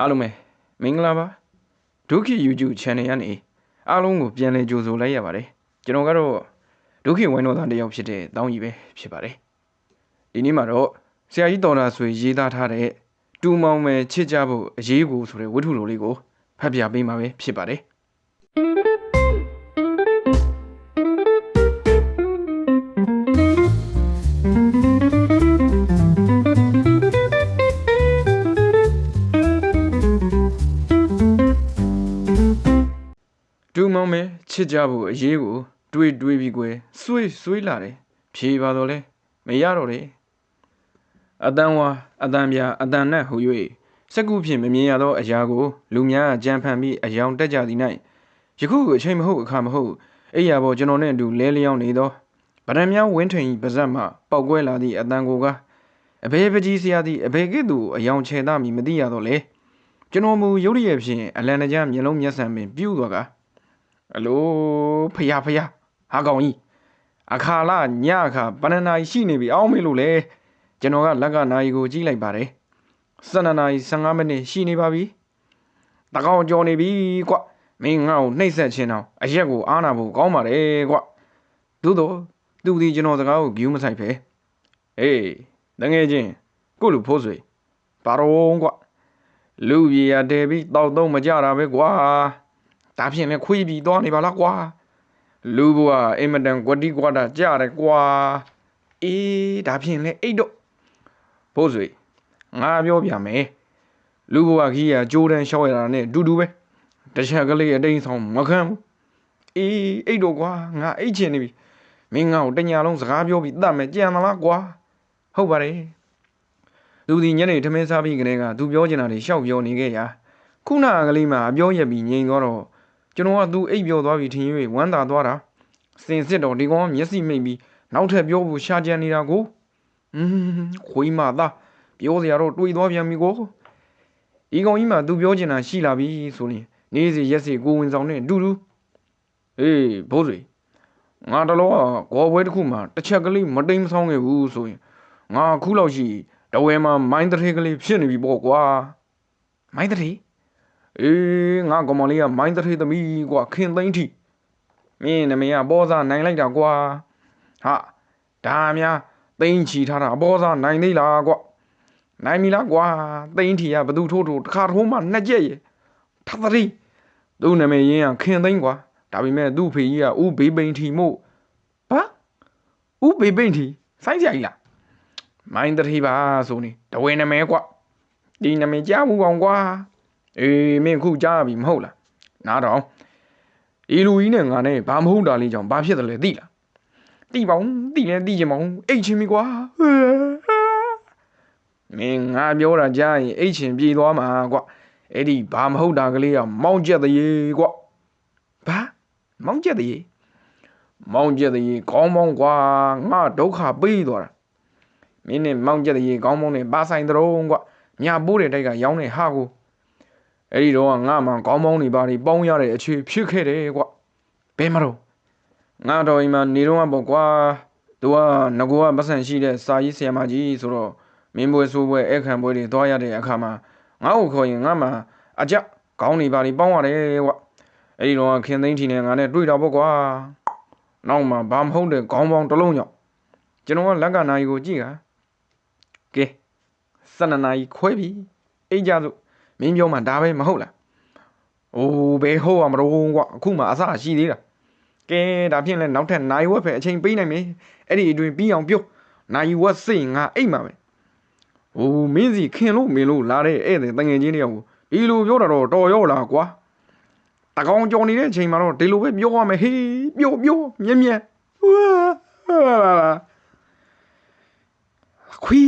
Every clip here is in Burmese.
အားလုံးပဲမင်္ဂလာပါဒုက္ခ YouTube Channel ကနေအားလုံးကိုပြန်လည်ကြိုဆိုလိုက်ရပါတယ်ကျွန်တော်ကတော့ဒုက္ခဝိုင်းတော်သားတစ်ယောက်ဖြစ်တဲ့တောင်းကြီးပဲဖြစ်ပါတယ်ဒီနေ့မှာတော့ဆရာကြီးတော်တာဆွေရေးသားထားတဲ့တူမောင်မယ်ချစ်ကြဖို့အရေးကိုဆိုတဲ့ဝတ္ထုလိုလေးကိုဖတ်ပြပေးမှာပဲဖြစ်ပါတယ် င်မယ်ချစ်ကြဖို့အရေးကို တွေးတွေးပြီးကွယ်ဆွေးဆွေးလာတယ်ဖြေပါတော့လဲမရတော့တယ်အတန်ဝါအတန်ပြာအတန်နတ်ဟူ၍စက္ကူဖြင့်မမြင်ရသောအရာကိုလူများကြံဖန်ပြီးအယောင်တက်ကြသည်၌ယခုအချိန်မဟုတ်အခါမဟုတ်အိယာပေါ်ကျွန်တော်နှင့်အတူလဲလျောင်းနေသောဗရံများဝင်းထိန်၏ပါဇက်မှပောက်ကွဲလာသည့်အတန်ကိုကအဘေပကြီးဆရာသည်အဘေကဲ့သို့အယောင်ချေသားမီမသိရတော့လေကျွန်တော်မူရုတ်ရည်ဖြင့်အလန်တကြားမျက်လုံးမျက်စံပင်ပြူးသွားက အလိုဖယားဖယားဟာကောင်ကြီးအခါလာညအခါဘဏ္ဍနာရှိနေပြီအောင်းမေးလို့လေကျွန်တော်ကလက်ကနာရီကိုကြည့်လိုက်ပါတယ်12နာရီ15မိနစ်ရှိနေပါပြီတကောင်ကြော်နေပြီကွမင်းငါ့ကိုနှိပ်ဆက်ခြင်းတော့အရက်ကိုအားနာဖို့ကောင်းပါတယ်ကွသို့တော့သူဒီကျွန်တော်စကားကိုဂယူးမဆိုင်ဖဲဟေးတငယ်ချင်းကိုလူဖိုးဆွေပါတော့ကွလူပြေရတဲပြီးတောက်တော့မကြတာပဲကွာ ဒါဖြင့်လည်းခွေးပြီးသွားနေပါလားကွာလူဘွားအင်မတန်ကွတီကွာတာကြားတယ်ကွာအေးဒါဖြင့်လည်းအိတ်တော့ဖိုးဆွေငါပြောပြမယ်လူဘဝကြီးကကြိုးတန်းရှောက်ရတာနဲ့အတူတူပဲတစ်ချက်ကလေးအတိန်ဆောင်မခံဘူးအေးအိတ်တော့ကွာငါအိတ်ချင်နေပြီမင်းငါ့ကိုတညာလုံးစကားပြောပြီးတတ်မယ်ကြံသလားကွာဟုတ်ပါတယ်သူဒီညနေထမင်းစားပြီးကလေးကသူပြောချင်တာတွေရှောက်ပြောနေခဲ့ရာခုနကလေးမှအပြောရက်ပြီးငြိမ်သွားတော့ ကျွန်တော်ကသူအိတ်ပြောသွားပြီထင်၍ဝမ်းသာသွားတာစင်စစ်တော့ဒီကောင်ကမျက်စိမိတ်ပြီးနောက်ထပ်ပြောဖို့ရှာကြံနေတာကိုอืมခွေးမသားပြောစရာတော့တွေးသွားပြန်ပြီကိုဒီကောင်ကြီးမှသူပြောချင်တာရှိလာပြီဆိုရင်နေစီရက်စီကိုဝင်ဆောင်နဲ့အတူတူအေးဘိုးစွေငါတလောကဂေါ်ပွဲတစ်ခုမှတစ်ချက်ကလေးမတိမ်မဆောင်ခဲ့ဘူးဆိုရင်ငါခုလောက်ရှိတဝဲမှာမိုင်းတထေးကလေးဖြစ်နေပြီပေါ့ကွာမိုင်းတထေး အေးငါကောင်မလေးကမိုင်းတထေးသမီးကွာခင်သိန်းထီမင်းနမေကပေါ်စားနိုင်လိုက်တာကွာဟာဒါများသိန်းချီထားတာအပေါ်စားနိုင်သေးလားကွနိုင်ပြီလားကွာသိန်းထီကဘသူထိုးထိုးတစ်ခါထိုးမှနှစ်ကြက်ရဲ့ထသတိသူ့နာမည်ရင်းကခင်သိန်းကွာဒါပေမဲ့သူ့ဖေကြီးကဥဘေးပိန်ထီမို့ဘာဥဘေးပိန်ထီစိုင်းကြကြီးလားမိုင်းတတိပါဆိုနေတဝဲနာမည်ကွဒီနာမည်ကြားမှုကောင်ကွာ အေးမင်းခုကြားပြီမဟုတ်လားနားတော့ဒီလူကြီးနဲ့ငါနဲ့ဘာမဟုတ်တာလေးကြောင့်ဘာဖြစ်တယ်လဲသိလားတိပါဦးတိလည်းတိချင်ပါဦးအိတ်ချင်းပြီကွာမင်းငါပြောတာကြားရင်အိတ်ချင်းပြေးသွားမှာကွာအဲ့ဒီဘာမဟုတ်တာကလေးကမောင်းကျက်တရေကွာဘာမောင်းကျက်တရေမောင်းကျက်တရေခေါင်းမောင်းကွာငါဒုက္ခပေးသွားတာမင်းနဲ့မောင်းကျက်တရေခေါင်းမောင်းနဲ့ပါဆိုင်တရုံကွာညာပိုးတဲ့တိုက်ကရောင်းတဲ့ဟာကို အဲ့ဒီတော့ငါမှခေါင်းမောင်းနေပါနေပေါင်းရတဲ့အခြေဖြစ်ခဲ့တယ်ကွာဘယ်မှာတော့ငါတော်အိမ်မှာနေတော့ပေါ့ကွာသူကငကိုကပတ်စံရှိတဲ့စာရေးဆရာမကြီးဆိုတော့မင်းပွဲဆိုးပွဲအခမ်းပွဲတွေသွားရတဲ့အခါမှာငါ့ကိုခေါ်ရင်ငါမှအကြခေါင်းနေပါလိပေါင်းရတယ်ကွာအဲ့ဒီတော့ခင်သိန်းထီနဲ့ငါနဲ့တွေ့တာပေါ့ကွာနောက်မှဘာမဟုတ်တဲ့ခေါင်းပေါင်းတစ်လုံးကြောင့်ကျွန်တော်ကလက်ကနာရီကိုကြည့်တာကဲ12နာရီခွဲပြီအိတ်ကြစို့ မင်းပြောမှဒါပဲမဟုတ်လားအိုးဘယ်ဟုတ်ရမလို့ကွာအခုမှအစရှိသေးတာကဲဒါဖြင့်လဲနောက်ထပ်နိုင်ဝက်ပဲအချိန်ပေးနိုင်မယ်အဲ့ဒီအတွင်းပြီးအောင်ပြောနိုင်ဝက်စိတ်ငါအိတ်မှာပဲဟိုမင်းစီခင်လို့မင်းလို့လာတဲ့ဧည့်သည်တငယ်ချင်းတယောက်ကိုဒီလိုပြောတာတော့တော်ရောလားကွာတကောင်ကြော်နေတဲ့အချိန်မှာတော့ဒီလိုပဲပြောရမယ်ဟေးပြောပြောမြက်မြက်ဝါခွီ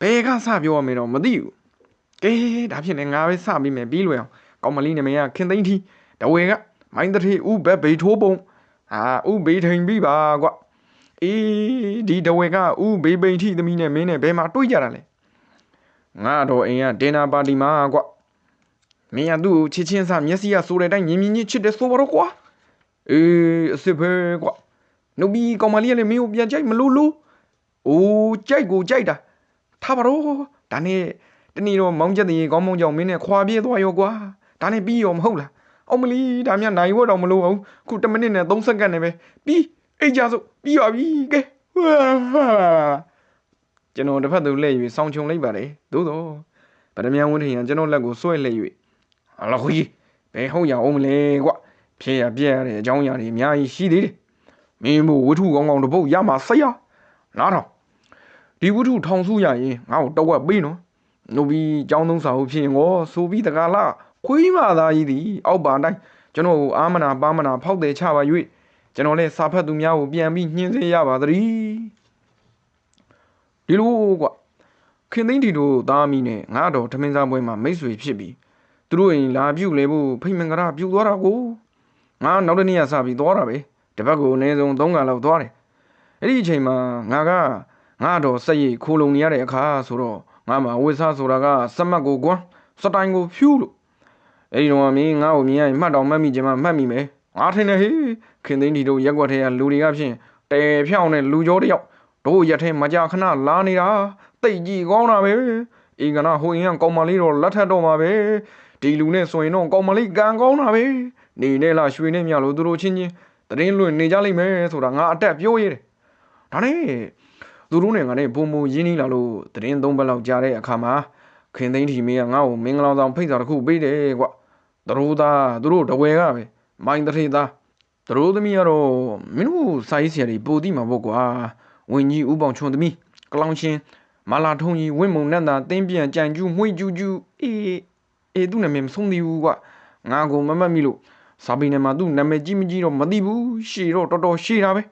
ဘယ်ကစပြောရမယ်တော့မသိဘူး ကဲဒါဖြင့်လည်းငါပဲစပြီးမယ်ပြီးလွယ်အောင်ကောင်မလေးနာမည်ကခင်သိန်းထီတဝေကမိုင်းတထေဥဘက်ဘေထိုးပုံဟာဥဘေထိန်ပြီပါကွာအေးဒီတဝေကဥဘေပိန်ထိသမီးနဲ့မင်းနဲ့ဘယ်မှာတွေ့ကြတာလဲငါတော့အိမ်ကဒင်နာပါတီမှာကွာမင်းကသူ့ကိုချစ်ချင်းစားမျက်စိကဆိုတဲ့အတိုင်းမြင်မြင်ချင်းချစ်တယ်ဆိုပါတော့ကွာအေးအစ်စ်ပဲကွာနှုတ်ပြီးကောင်မလေးကလည်းမင်းကိုပြန်ကြိုက်မလို့လို့အိုးကြိုက်ကိုကြိုက်တာထားပါတော့ဒါနဲ့တတ နေ့တော့မောင်းချက်တရေကောင်းမောင်းကြောင့်မင်းနဲ့ခွာပြေးသွားရောကွာဒါနဲ့ပြီးရောမဟုတ်လားအောင်မလီဒါမြနိုင်ဝတ်တော့မလို့အောင်ခု1မိနစ်နဲ့3စက္ကန့်နဲ့ပဲပြီးအိတ်ကြစို့ပြီးပါပြီကဲကျွန်တော်တစ်ဖက်သူလှည့်၍စောင်းချုံလိုက်ပါတယ်သို့တော့ဗဒမြန်ဝင်းထင်ရန်ကျွန်တော်လက်ကိုဆွဲလှည့်၍အလာခကြီးဘယ်ဟုတ်ရအောင်မလဲကွဖြေရပြက်ရတဲ့အကြောင်းအရာတွေအများကြီးရှိသေးတယ်မင်းမို့ဝတ္ထုကောင်းကောင်းတစ်ပုတ်ရမှာဆက်ရနားထောင်ဒီဝတ္ထုထောင်စုရရင်ငါ့ကိုတော့ဝက်ပေးနော် နိုဘီចောင်းသုံးစာဟုတ်ဖြစ်ရင်ကိုဆိုပြီးတကားလားခွေးမသားကြီးသည်အောက်ပါတိုင်းကျွန်တော်ကိုအာမနာပါမနာဖောက်တယ်ချပါ၍ကျွန်တော်လည်းစာဖတ်သူများကိုပြန်ပြီးညှင်းစေရပါသတည်းဒီလိုကွခင်သိန်းတီတို့သားအမိနဲ့ငါတော်ထမင်းစားပွဲမှာမိတ်ဆွေဖြစ်ပြီးသူတို့အိမ်လာပြုတ်လေဖို့ဖိတ်မင်္ဂလာပြုတ်သွားတာကိုငါနောက်တစ်နေ့ကစပြီးသွားတာပဲတပတ်ကိုအနည်းဆုံး3ခါလောက်သွားတယ်အဲ့ဒီအချိန်မှာငါကငါတော်စက်ရိတ်ခိုးလုံနေရတဲ့အခါဆိုတော့ ငါမှာဝိဆာဆိုတာကစက်မတ်ကိုကွန်းစတိုင်ကိုဖြူးလို့အဲ့ဒီတော့မင်းငါ့ကိုမြင်ရင်မှတ်တော်မှတ်မိချင်မှမှတ်မိမယ်ငါထင်တယ်ဟေးခင်သိန်းတီတို့ရက်ွက်ထဲကလူတွေကဖြင့်တဲဖြောင်းတဲ့လူကြောတယောက်တို့ရက်ထဲမကြခဏလာနေတာတိတ်ကြီးကောင်းတာပဲအင်္ဂနာဟိုရင်ကကောင်မလေးတော့လက်ထက်တော့မှာပဲဒီလူနဲ့ဆိုရင်တော့ကောင်မလေးကံကောင်းတာပဲနေနဲ့လားရွှေနဲ့မြလို့သူတို့ချင်းချင်းတရင်လွင့်နေကြလိမ့်မယ်ဆိုတာငါအတက်ပြောရတယ်ဒါနဲ့ သူတို့နဲ့ငါနဲ့ပုံပုံရင်းနှီးလာလို့တရင်သုံးပတ်လောက်ကြာတဲ့အခါမှာခင်သိန်းထီမေးကငါ့ကိုမင်္ဂလာဆောင်ဖိတ်စာတစ်ခုပေးတယ်ကွတရိုးသားသူတို့တဝဲကပဲမိုင်းတထေသားတရိုးသမီးကတော့မင်းတို့စာရေးဆရာတွေပိုတိမှာပေါ့ကွာဝင်းကြီးဥပောင်ချွန်သမီးကလောင်ချင်းမာလာထုံကြီးဝင်းမုံနဲ့တာတင်းပြန်ကြံကျူးမှွေကျူးကျူးအေးအေးသူ့နာမည်မဆုံးသေးဘူးကွငါကိုမမတ်မိလို့စာပေနဲ့မှာသူ့နာမည်ကြီးမကြီးတော့မသိဘူးရှေတော့တော်တော်ရှေတာပဲ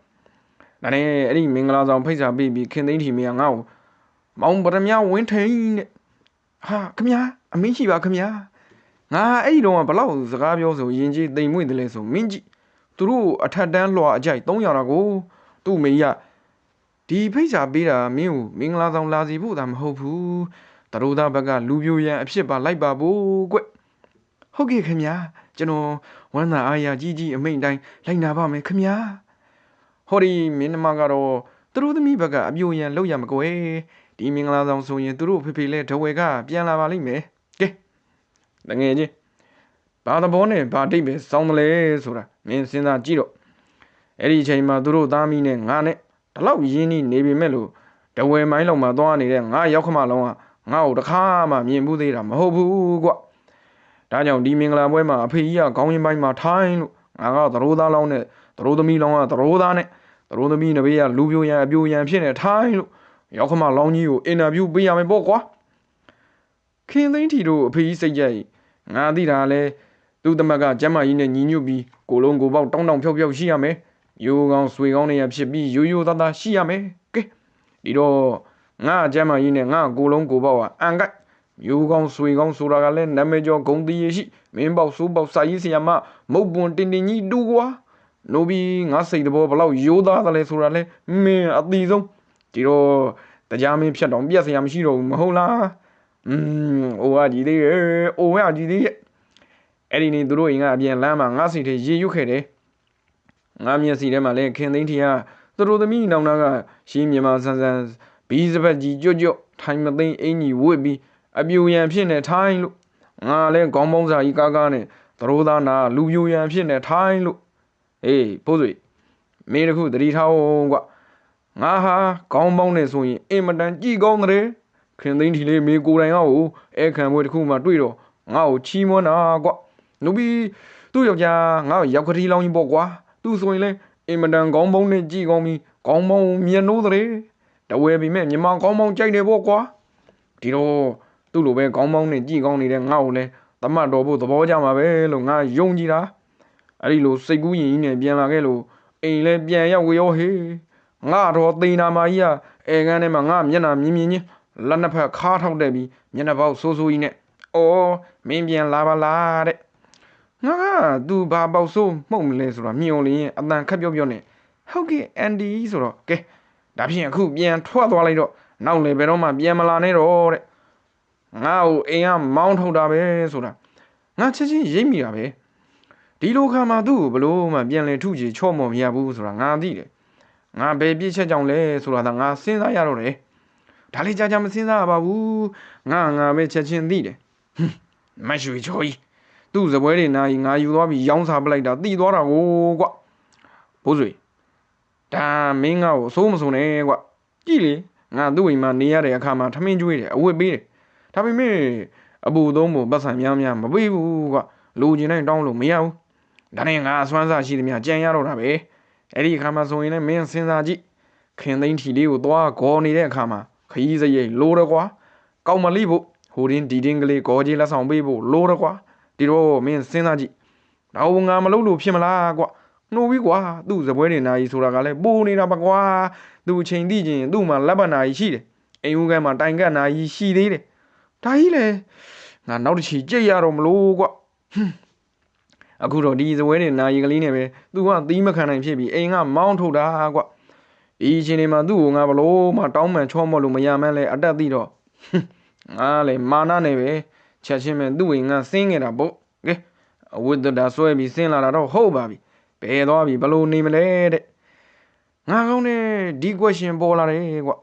ဒါနဲ့အဲ့ဒီမင်္ဂလာဆောင်ဖိတ်စာပေးပြီးခင်သိန်းထီမေကငါ့ကိုမောင်ပရမဝင်းထိန်တဲ့ဟာခမညာအမင်းရှိပါခမညာငါအဲ့ဒီတော့ဘလောက်စကားပြောဆိုရင်ကြီးတိမ်မွေ့တယ်လဲဆိုမင်းကြီးသူတို့အထက်တန်းလွှာအကြိုက်300တာကိုသူ့မေကြီးကဒီဖိတ်စာပေးတာမင်းကိုမင်္ဂလာဆောင်လာစီဖို့သာမဟုတ်ဘူးတရိုးသားဘက်ကလူပြိုရန်အဖြစ်ပါလိုက်ပါဖို့ကွဟုတ်ကဲ့ခင်ဗျာကျွန်တော်ဝမ်းသာအားရကြီးကြီးအမိန်တိုင်းလိုက်နာပါမယ်ခင်ဗျာ ဟောဒီမင်းနမကတော့သူတို့သမီးဘက်ကအပြိုရန်လောက်ရမကွယ်ဒီမင်္ဂလာဆောင်ဆိုရင်သူတို့ဖေဖေလဲဒဝဲကပြန်လာပါလိမ့်မယ်ကဲတငယ်ချင်းဘာသဘောနဲ့ဘာတိတ်ပဲစောင်းမလဲဆိုတာမင်းစဉ်းစားကြည့်တော့အဲ့ဒီအချိန်မှာသူတို့သားမီးနဲ့ငါနဲ့ဒီလောက်ရင်းနှီးနေပြီမဲ့လို့တဝဲမိုင်းလောက်မှာသွားနေတဲ့ငါရောက်ခမလုံးကငါ့ကိုတခါမှမြင်မှုသေးတာမဟုတ်ဘူးကွဒါကြောင့်ဒီမင်္ဂလာပွဲမှာအဖေကြီးကခေါင်းရင်းပိုင်းမှာထိုင်းလို့ငါကသရိုးသားလောင်းနဲ့သရိုးသမီးလောင်းကသရိုးသားနဲ့ သရိုးသမီးနဘေးကလူပြိုရန်အပြိုရန်ဖြစ်နေထိုင်းလို့ရောက်ခမလောင်းကြီးကိုအင်တာဗျူးပေးရမယ်ပေါ့ကွာခင်သိန်းထီတို့အဖေကြီးစိတ်ကြိုက်ငါသိတာလဲသူ့တမက်ကကျမ်းမကြီးနဲ့ညီညွတ်ပြီးကိုလုံးကိုပေါက်တောင်းတောင်းဖြောက်ဖြောက်ရှိရမယ်ရိုးကောင်းဆွေကောင်းနေရဖြစ်ပြီးရိုးရိုးသားသားရှိရမယ်ကဲဒီတော့ငါကျမ်းမကြီးနဲ့ငါကိုလုံးကိုပေါက်ကအန်ကိုက်ရိုးကောင်းဆွေကောင်းဆိုတာကလည်းနာမည်ကျော်ဂုံတီးရရှိမင်းပေါက်စိုးပေါက်စာရေးဆရာမမုတ်ပွန်တင်တင်ကြီးတူကွာ နိုဘီငါစိတ်တဘောဘလောက်ရိုးသားသလဲဆိုတာလဲမင်းအတိဆုံးဒီတော့တရားမင်းဖြတ်တော့ပြက်စရာမရှိတော့ဘူးမဟုတ်လားอืมအိုကကြီးသေးရဲ့အိုကကြီးသေးရဲ့အဲ့ဒီနေ့သူတို့အိမ်ကအပြင်လမ်းမှာငါစီထဲရေရွတ်ခဲ့တယ်ငါမျက်စိထဲမှာလည်းခင်သိန်းထီကသူတို့သမီးနောင်နာကရှင်းမြမဆန်းဆန်းဘီးစပတ်ကြီးကြွကြွထိုင်မသိအင်ကြီးဝစ်ပြီးအပြူရန်ဖြစ်နေထိုင်လို့ငါလည်းခေါင်းပေါင်းစာကြီးကားကားနဲ့သရိုးသားနာလူပြူရန်ဖြစ်နေထိုင်လို့ အေးပိုးစွေမင်းတခုတတိထားအောင်ကွငါဟာခေါင်းပေါင်းနေဆိုရင်အင်မတန်ကြည်ကောင်းတယ်ခင်သိန်းထီလေးမေကိုတိုင်အောင်အဲခံပွဲတစ်ခုမှတွေ့တော့ငါ့ကိုချီးမွမ်းတာကွနူဘီသူ့ယောက်ျားငါ့ကိုရောက်ကတိလောင်းကြီးပေါ့ကွာသူဆိုရင်လဲအင်မတန်ကောင်းပေါင်းနဲ့ကြည်ကောင်းပြီးကောင်းပေါင်းမြင်နိုးတဲ့တဝဲပြီးမဲ့မြန်မာကောင်းပေါင်းကြိုက်တယ်ပေါ့ကွာဒီတော့သူ့လိုပဲကောင်းပေါင်းနဲ့ကြည်ကောင်းနေတဲ့ငါ့ကိုလဲတမတ်တော်ဖို့သဘောကျမှာပဲလို့ငါယုံကြည်တာ အဲ့ဒီလိုစိတ်ကူးရင်ကြီးနဲ့ပြန်လာခဲ့လို့အိမ်လဲပြန်ရောက်ဝရောဟေးငါတော့သိနာမကြီးကအဲကန်းထဲမှာငါမျက်နှာမြင်မြင်ချင်းလက်နှစ်ဖက်ခါထောက်တက်ပြီးမျက်နှာပေါက်ဆိုးဆိုးကြီးနဲ့အော်မင်းပြန်လာပါလားတဲ့ငါကသူဘာပေါက်ဆိုးမှုတ်မလဲဆိုတော့မြင်ုံလေးရင်အတန်ခက်ပြော့ပြော့နဲ့ဟုတ်ကဲ့အန်ဒီဆိုတော့ကဲဒါဖြင့်အခုပြန်ထွက်သွားလိုက်တော့နောက်လေဘယ်တော့မှပြန်မလာနဲ့တော့တဲ့ငါ့ကိုအိမ်ကမောင်းထုတ်တာပဲဆိုတာငါချက်ချင်းရိပ်မိတာပဲ ဒီလိုခါမှသူ့ကိုဘလို့မှပြန်လေထုချေချော့မော်မရဘူးဆိုတာငါသိတယ်ငါဘယ်ပြစ်ချက်ကြောင့်လဲဆိုတာသာငါစဉ်းစားရတော့တယ်ဒါလေးကြာကြာမစင်းစားရပါဘူးငါငါပဲချက်ချင်းသိတယ်ဟွန်းမတ်ရွှေချောကြီးသူ့စပွဲတွေနာကြီးငါယူသွားပြီးရောင်းစားပလိုက်တာတိသွားတာကိုကွဘိုးဆွေဒါမင်းငါ့ကိုအစိုးမစုံနဲ့ကွကြည့်လေငါသူ့အိမ်မှာနေရတဲ့အခါမှာထမင်းကျွေးတယ်အဝတ်ပေးတယ်ဒါပေမဲ့အပူသုံးဖို့ပတ်စံများများမပေးဘူးကွလူကျင်တိုင်းတောင်းလို့မရဘူး ဒါနဲ့ငါအစွမ်းစားရှိသမျှကြံရတော့တာပဲအဲ့ဒီအခါမှာဆိုရင်လည်းမင်းစဉ်းစားကြည့်ခင်သိန်းထီလေးကိုသွားဂေါ်နေတဲ့အခါမှာခရီးစရိတ်လိုတော့ကွာကောက်မလိဖို့ဟိုတင်းဒီတင်းကလေးဂေါ်ကြီးလက်ဆောင်ပေးဖို့လိုတော့ကွာဒီတော့မင်းစဉ်းစားကြည့်တော့ငါမလုပ်လို့ဖြစ်မလားကွာနှိုးပြီးကွာသူ့ဇပွဲနေနာကြီးဆိုတာကလည်းပိုးနေတာပါကွာသူ့ချိန်သိချင်းသူ့မှာလက်ပနာကြီးရှိတယ်အိမ်ဦးကဲမှာတိုင်ကတ်နာကြီးရှိသေးတယ်ဒါကြီးလေငါနောက်တစ်ချီကြိတ်ရတော့မလို့ကွာဟွန်း အခုတော့ဒီဇပွဲနေနာကြီးကလေးနဲ့ပဲသူကသီးမခံနိုင်ဖြစ်ပြီးအိမ်ကမောင်းထုတ်တာကွာဒီအချိန်လေးမှာသူ့ကိုငါဘလို့မှတောင်းမှန်ချောမော့လို့မရမှန်းလဲအတက်သိတော့ဟွန်းငါလေမာနနဲ့ပဲချက်ချင်းပဲသူ့အိမ်ကဆင်းနေတာပေါ့ကဲအဝိဒ္ဒတာဆွဲပြီးဆင်းလာတာတော့ဟုတ်ပါပြီဘယ်သွားပြီဘလို့နေမလဲတဲ့ငါကောင်းတဲ့ဒီ question ပေါ်လာတယ်ကွာ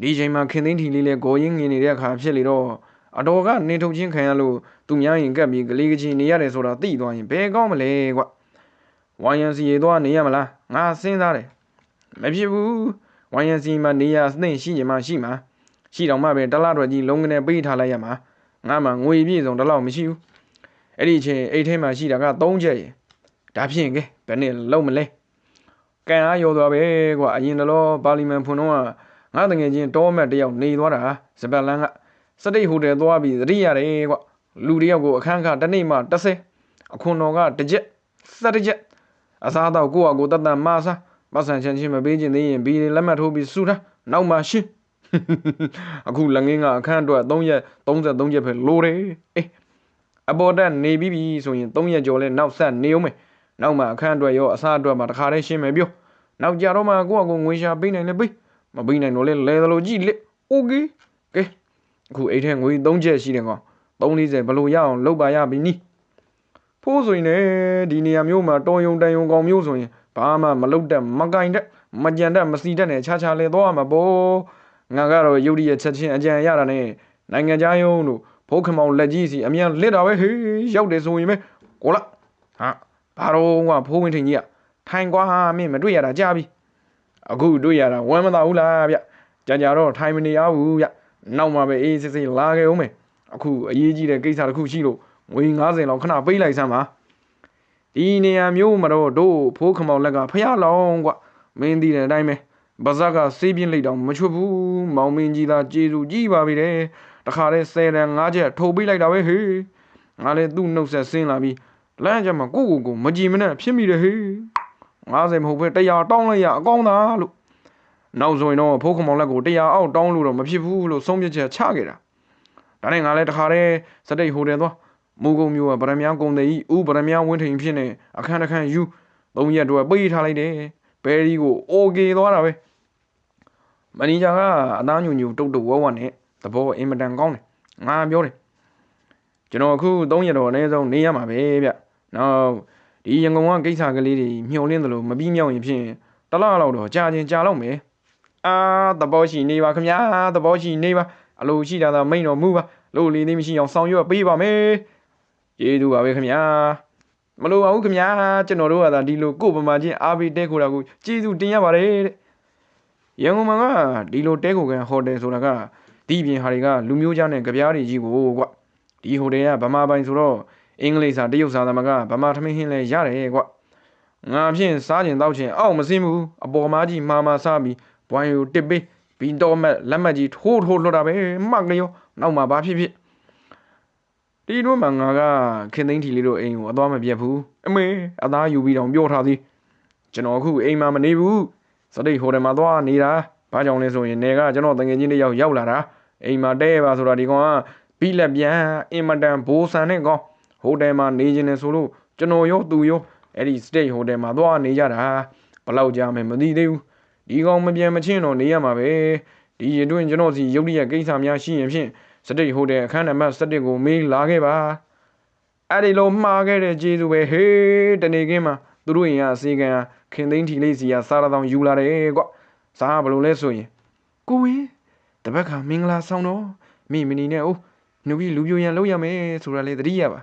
ဒီချိန်မှာခင်သိန်းထီလေးလဲဂေါ်ရင်းငင်နေတဲ့အခါဖြစ်လေတော့ အတော်ကနေထုတ်ချင်းခံရလို့သူများရင်ကပ်ပြီးကလေးကချင်းနေရတယ်ဆိုတာသိသွားရင်ဘယ်ကောင်းမလဲကွာဝိုင်းရန်စီရေသွားနေရမလားငါစဉ်းစားတယ်မဖြစ်ဘူးဝိုင်းရန်စီမှာနေရအသင့်ရှိနေမှရှိမှာရှိတော့မှပဲတလားတော်ကြီးလုံးကနေပေးထားလိုက်ရမှာငါမှငွေပြည့်စုံတလောက်မရှိဘူးအဲ့ဒီအချိန်အိတ်ထဲမှာရှိတာက3ချက်ရေဒါဖြင့်ကဲဘယ်နဲ့လုံးမလဲကံအားရောသွားပဲကွာအရင်တော့ပါလီမန်ဖွင့်တော့ငါတငယ်ချင်းတောမတ်တယောက်နေသွားတာစပက်လန်းက စတိတ်ဟိုတယ်သွားပြီးသတိရတယ်ကွာလူတယောက်ကိုအခန်းခတစ်နေ့မှ30အခွန်တော်ကတစ်ချက်17ချက်အစားတော့ကိုယ့်အကိုတတ်တတ်မစားပတ်စံချင်ချင်းမပေးခြင်းသေးရင်ဘီတွေလက်မှတ်ထိုးပြီးစူတာနောက်မှရှင်းအခုလက်ငင်းကအခန်းအတွက်3ရက်33ချက်ပဲလိုတယ်အေးအပေါ်တက်နေပြီးပြီဆိုရင်3ရက်ကျော်လဲနောက်ဆက်နေအောင်မယ်နောက်မှအခန်းအတွက်ရောအစားအတွက်မှတခါတည်းရှင်းမယ်ပြောနောက်ကြတော့မှကိုယ့်အကိုငွေရှာပေးနိုင်လဲပေးမပေးနိုင်တော့လဲလဲသလိုကြည့်လက်โอเคကဲ အခုအိတ်ထဲငွေ3ချက်ရှိတယ်ကောင်340ဘလို့ရအောင်လုပ်ပါရပြီနီးဖိုးဆိုရင်လည်းဒီနေရာမျိုးမှာတော်ယုံတန်ယုံကောင်မျိုးဆိုရင်ဘာမှမလုတ်တက်မကင်တက်မကြံတက်မစီတက်နဲ့ခြားခြားလဲသွားမှာပေါ့ငါကတော့ရုပ်ရည်ချက်ချင်းအကြံရတာနဲ့နိုင်ငံခြားယုံတို့ဖိုးခမောင်လက်ကြီးစီအမြန်လစ်တာပဲဟေးရောက်တယ်ဆိုရင်ပဲကိုလာဟာဘာတော့ကဖိုးဝင်ထင်ကြီးကထိုင်ကွာမင်းမတွေ့ရတာကြာပြီအခုတွေ့ရတာဝမ်းမသာဘူးလားဗျကြာကြာတော့ထိုင်မနေရဘူးဗျ နောက်မှပဲအေးစစ်စစ်လာခဲ့ဦးမယ်အခုအရေးကြီးတဲ့ကိစ္စတစ်ခုရှိလို့ငွေ90လောက်ခဏပေးလိုက်စမ်းပါဒီနေရာမျိုးမှာတော့တို့ဖိုးခမောင်လက်ကဖျားလောင်ကွမင်းသိတဲ့အတိုင်းပဲဘာဇက်ကစေးပြင်းလိုက်တော့မချွတ်ဘူးမောင်မင်းကြီးသားကျေးဇူးကြီးပါပြီတဲ့တခါတည်း10တန်5ချက်ထုတ်ပေးလိုက်တာပဲဟေးငါလည်းသူ့နှုတ်ဆက်ဆင်းလာပြီးလမ်းကြမှာကိုကိုကိုမကြည်မနဲ့ဖြစ်မိတယ်ဟေး90မဟုတ်ပဲ100တောင်းလိုက်ရအကောင်းသားလို့ နောက်ဆိုရင်တော့ဖိုးခုံမောင်လက်ကိုတရားအောက်တောင်းလို့တော့မဖြစ်ဘူးလို့ဆုံးဖြတ်ချက်ချခဲ့တာဒါနဲ့ငါလည်းတခါတည်းစတိတ်ဟိုတယ်သွားမူကုံမျိုးကဗရမယံကုံတဲ့ဤဥဗရမယံဝင်းထိန်ဖြစ်နေအခန်းတစ်ခန်းယူသုံးရက်တော့ပေးထားလိုက်တယ်ဘယ်ဒီကိုအိုကေသွားတာပဲမန်နေဂျာကအသားညူညူတုတ်တုတ်ဝဲဝဲနဲ့သဘောအင်မတန်ကောင်းတယ်ငါပြောတယ်ကျွန်တော်အခု3ရက်တော့အနည်းဆုံးနေရမှာပဲဗျနောက်ဒီရန်ကုန်ကကိစ္စကလေးတွေမျှော်လင့်တယ်လို့မပြီးမြောက်ရင်ဖြင့်တလားလောက်တော့ကြာချင်းကြာလောက်မယ် အာသဘောရှိနေပါခင်ဗျာသဘောရှိနေပါအလိုရှိတာသာမိန်တော်မူပါလို့လေးသေးမရှိအောင်ဆောင်ရွက်ပေးပါမယ်ကျေးဇူးပါပဲခင်ဗျာမလိုပါဘူးခင်ဗျာကျွန်တော်တို့ကသာဒီလိုကို့ပမာချင်းအားပေးတဲခိုတာကိုကျေးဇူးတင်ရပါတယ်တဲ့ရန်ကုန်မှာကဒီလိုတဲခိုကန်ဟိုတယ်ဆိုတာကဒီပြင်ဟာတွေကလူမျိုးကြားနဲ့ကြပြားတွေကြီးကိုကွာဒီဟိုတယ်ကဗမာပိုင်ဆိုတော့အင်္ဂလိပ်စာတရုတ်စာသမကဗမာထမင်းဟင်းလဲရတယ်ကွာငါဖြင့်စားကျင်တောက်ချင်အောက်မစင်းဘူးအပေါ်မားကြီးမာမာစားပြီး ဘွိုင်းကိုတစ်ပေးဘီတော်မက်လက်မတ်ကြီးထိုးထိုးလှတာပဲမှတ်လျောနောက်မှဘာဖြစ်ဖြစ်ဒီတို့မှငါကခင်သိန်းထီလေးတို့အိမ်ကိုအသွားမပြတ်ဘူးအမေအသားယူပြီးတော့ပြောထားသည်ကျွန်တော်အခုအိမ်မှာမနေဘူးစတိတ်ဟိုတယ်မှာသွားနေတာဘာကြောင့်လဲဆိုရင်နေကကျွန်တော်တငယ်ချင်းတယောက်ရောက်လာတာအိမ်မှာတဲပါဆိုတာဒီကောင်ကပြီးလက်ပြန်အင်မတန်ဘိုးဆန်တဲ့ကောင်ဟိုတယ်မှာနေခြင်းနဲ့ဆိုလို့ကျွန်တော်ရောသူရောအဲ့ဒီ state hotel မှာသွားနေကြတာဘလောက်ကြာမယ်မသိသေးဘူး ဒီကောင်မပြန်မချင်းတော့နေရမှာပဲဒီရင်တွင်ကျွန်တော်စီရုပ်ရည်ကိစ္စများရှိရင်ဖြင့်စတိတ်ဟိုတယ်အခန်းနံပါတ်7ကိုမေးလာခဲ့ပါအဲ့ဒီလိုမှားခဲ့တဲ့ကျေးဇူးပဲဟေးတနေခင်းမှာသူတို့ရင်ကအစီကံခင်သိန်းထီလေးစီကစားရတောင်ယူလာတယ်ကွစားဘလို့လဲဆိုရင်ကိုဝင်းတပတ်ခါမင်္ဂလာဆောင်တော့မိမနီနဲ့အိုးနှုတ်ပြီးလူပြိုရန်လောက်ရမယ်ဆိုတာလေသတိရပါ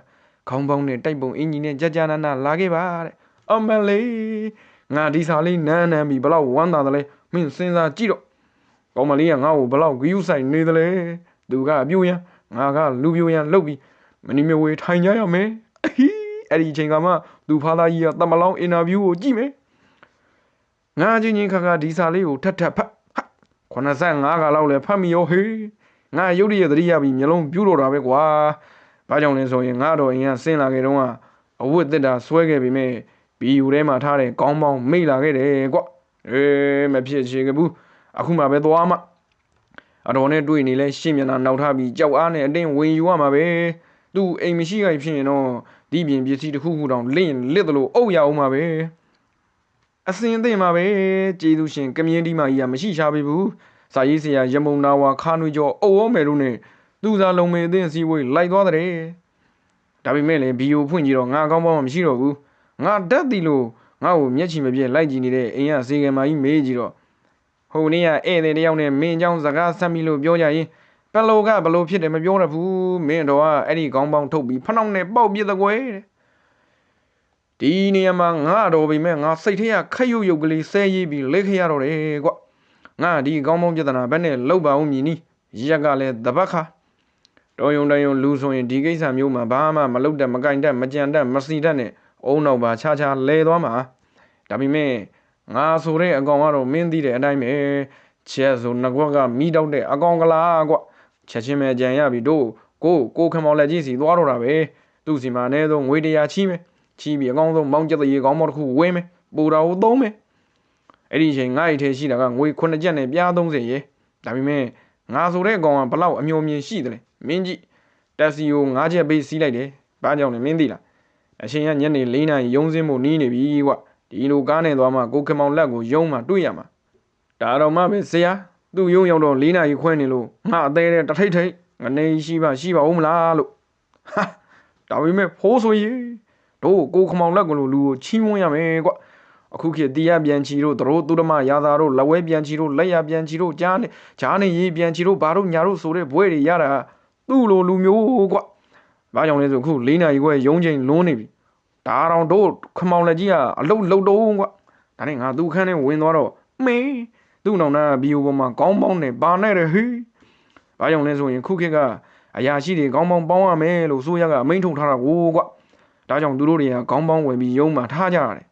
ခေါင်းပေါင်းနဲ့တိုက်ပုံအင်ကြီးနဲ့ကြကြနာနာလာခဲ့ပါတဲ့အမလေး ငါဒီစာလေးနန်းနန်းပြီးဘလောက်ဝမ်းသာတယ်လဲမင်းစဉ်းစားကြည့်တော့ကောင်မလေးကငါ့ကိုဘလောက်ဂယူးဆိုင်နေတယ်လဲသူကအပြိုရန်ငါကလူပြိုရန်လှုပ်ပြီးမနီမဝေထိုင်ကြရမယ်အဟီးအဲ့ဒီအချိန်ကမှသူဖာသားကြီးကတမလောင်းအင်တာဗျူးကိုကြည့်မယ်ငါချင်းချင်းခါခါဒီစာလေးကိုထပ်ထပ်ဖတ်ဟာ85ကလောက်လဲဖတ်မိရောဟေးငါရုပ်ရည်သတိရပြီးမျိုးလုံးပြူးတော့တာပဲကွာဘာကြောင့်လဲဆိုရင်ငါတော့အရင်ကဆင်းလာခဲ့တော့ကအဝတ်တက်တာဆွဲခဲ့ပြီးမဲ့ ဘီယူထဲမှာထားတဲ့ကောင်းပေါင်းမိတ်လာခဲ့တယ်ကွအေးမဖြစ်ချေကဘူးအခုမှပဲသွားမှအတော်နဲ့တွေ့နေလဲရှင်းမျက်နှာနောက်ထားပြီးကြောက်အားနဲ့အတင်းဝင်ယူရမှာပဲသူအိမ်မရှိခိုင်ဖြစ်ရင်တော့ဒီပြင်ပစ္စည်းတစ်ခုခုတောင်လင့်လစ်သလိုအုပ်ရအောင်မှာပဲအစင်သိမ့်မှာပဲကျေးဇူးရှင်ကမြင်းဒီမာကြီးကမရှိရှာပေးဘူးစာရေးဆရာရမုံနာဝါခါနွေကျော်အုပ်ဝမယ်တို့နဲ့သူစားလုံးမေအသင်းစည်းဝေးလိုက်သွားတဲ့ဒါပေမဲ့လည်းဘီယိုဖွင့်ကြည့်တော့ငါအကောင်းပေါင်းမှမရှိတော့ဘူး ငါဓာတ်တီလို့ငါ့ကိုမျက်ချီမပြည့်လိုက်ကြည့်နေတဲ့အိမ်ကစေကမာကြီးမေးကြည့်တော့ဟိုနေ့ကဧည့်သည်တယောက်နဲ့မင်းเจ้าစကားဆက်ပြီးလို့ပြောကြရင်ပလောကဘလို့ဖြစ်တယ်မပြောရဘူးမင်းတော့ကအဲ့ဒီကောင်းပေါင်းထုတ်ပြီးဖနှောင်းနဲ့ပေါက်ပြစ်တဲ့ကွယ်တဲ့ဒီနေရာမှာငါတော်ပြီမဲ့ငါစိတ်ထဲကခက်ရုပ်ရုပ်ကလေးဆဲရေးပြီးလက်ခရတော့တယ်ကွငါဒီကောင်းပေါင်းပြဿနာဘက်နဲ့လောက်ပါဦးမြည်နီးရက်ကလည်းတပတ်ခါတော်ယုံတယုံလူဆိုရင်ဒီကိစ္စမျိုးမှာဘာမှမလုပ်တတ်မကင်တတ်မကြံတတ်မစီတတ်နဲ့ အုံနောက်ပါခြားခြားလဲသွားမှာဒါပေမဲ့ငါဆိုတဲ့အကောင်ကတော့မင်းသိတဲ့အတိုင်းပဲချက်ဆိုငကွက်ကမိတော့တဲ့အကောင်ကလားကွချက်ချင်းပဲကြံရပြီတို့ကိုကိုခမောင်လက်ကြီးစီသွားတော့တာပဲသူ့စီမှာအနည်းဆုံးငွေတရာချီးမယ်ချီးပြီးအကောင်းဆုံးမောင်းကျက်ရေကောင်းမောတစ်ခုဝင်းမယ်ပူတာကိုသုံးမယ်အဲ့ဒီအချိန်ငါ့အိတ်ထဲရှိတာကငွေ9ကျပ်နဲ့ပြား30ရေဒါပေမဲ့ငါဆိုတဲ့အကောင်ကဘလောက်အမျိုးမြင်ရှိတယ်လဲမင်းကြည့်တက်စီကို9ချက်ပေးစီးလိုက်တယ်ဘာကြောင့်လဲမင်းသိလား အချိန်ကညနေ4နာရီရုံးစင်းမှုနီးနေပြီကွဒီလိုကားနဲ့သွားမှကိုခမောင်လက်ကိုယုံမှတွေ့ရမှာဒါတော့မှပဲဆရာသူ့ယုံရောက်တော့၄နာရီခွဲနေလို့ငါအသေးတဲ့တထိတ်ထိတ်ငနေရှိပါရှိပါဦးမလားလို့ဟာဒါပေမဲ့ဖိုးဆိုရင်တို့ကိုခမောင်လက်ကိုလူကိုချီးမွမ်းရမယ်ကွအခုခေတ်တရားပြန်ချီတို့တို့သူဓမ္မရာသာတို့လက်ဝဲပြန်ချီတို့လက်ရပြန်ချီတို့ကြားနေကြားနေရေးပြန်ချီတို့ဘာတို့ညာတို့ဆိုတဲ့ဘွဲတွေရတာသူ့လိုလူမျိုးကွဘာကြောင့်လဲဆိုအခု၄နာရီခွဲရုံးချိန်လွန်းနေပြီ ဒါတော့တို့ခမောင်လက်ကြီးကအလုတ်လုတ်တော့ကွဒါနဲ့ငါသူ့ခန်းထဲဝင်သွားတော့မေးသူ့နောင်နာဘီယိုပေါ်မှာကောင်းပေါင်းနဲ့ပါနဲ့ရဟီဘာကြောင့်လဲဆိုရင်ခုခေတ်ကအရာရှိတွေကောင်းပေါင်းပေါင်းရမယ်လို့ဆိုရကအမိန့်ထုတ်ထားတာကိုကွဒါကြောင့်သူတို့တွေကကောင်းပေါင်းဝင်ပြီးရုံးမှာထားကြရတယ်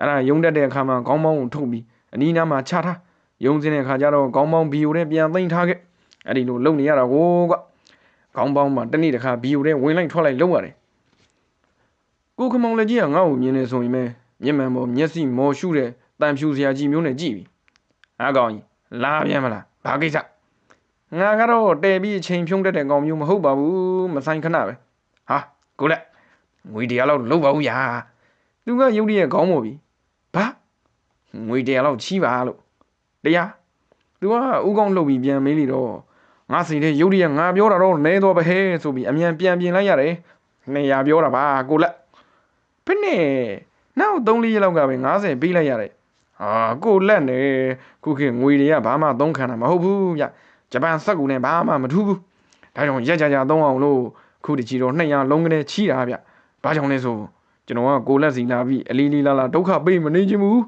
အဲ့ဒါရုံးတက်တဲ့အခါမှာကောင်းပေါင်းကိုထုတ်ပြီးအနီးနားမှာချထားရုံးစင်းတဲ့အခါကျတော့ကောင်းပေါင်းဘီယိုနဲ့ပြန်သိမ်းထားခဲ့အဲ့ဒီလိုလုပ်နေရတာကိုကွကောင်းပေါင်းမှာတနေ့တစ်ခါဘီယိုနဲ့ဝင်လိုက်ထွက်လိုက်လုပ်ရတယ် ကိုခမောင်လက်ကြီးကငါ့ကိုမြင်နေဆိုရင်ပဲမျက်မှန်ပေါ်မျက်စိမော်ရှုတဲ့တန်ဖြူစရာကြီးမျိုးနဲ့ကြည့်ပြီအားကောင်ကြီးလာပြန်မလားဘာကိစ္စငါကတော့တဲပြီးအချိန်ဖြုံးတတ်တဲ့ကောင်မျိုးမဟုတ်ပါဘူးမဆိုင်ခဏပဲဟာကိုလက်ငွေတရားလောက်လုံးပါဦးယာသူကရုပ်တရက်ခေါင်းမို့ပြီဘာငွေတရားလောက်ချီးပါလို့တရားသူကဥကောင်းလှုပ်ပြီးပြန်မေးလိတော့ငါစီတဲ့ရုပ်တရက်ငါပြောတာတော့နဲတော့ပဲဟဲဆိုပြီးအမြန်ပြန်ပြင်လိုက်ရတယ်နေရပြောတာပါကိုလက် ဘယ်နဲ့နောက်3-4ရက်လောက်ကပဲ90ပေးလိုက်ရတယ်ဟာကိုလက်နေခုခေတ်ငွေတွေကဘာမှသုံးခံတာမဟုတ်ဘူးဗျဂျပန်စက်ကူနဲ့ဘာမှမထူးဘူးဒါကြောင့်ရက်ကြကြသုံးအောင်လို့ခုတချီတော့200လုံးကနေချီတာဗျဘာကြောင့်လဲဆိုကျွန်တော်ကကိုလက်စီလာပြီးအလီလီလာလာဒုက္ခပေးမနေချင်ဘူး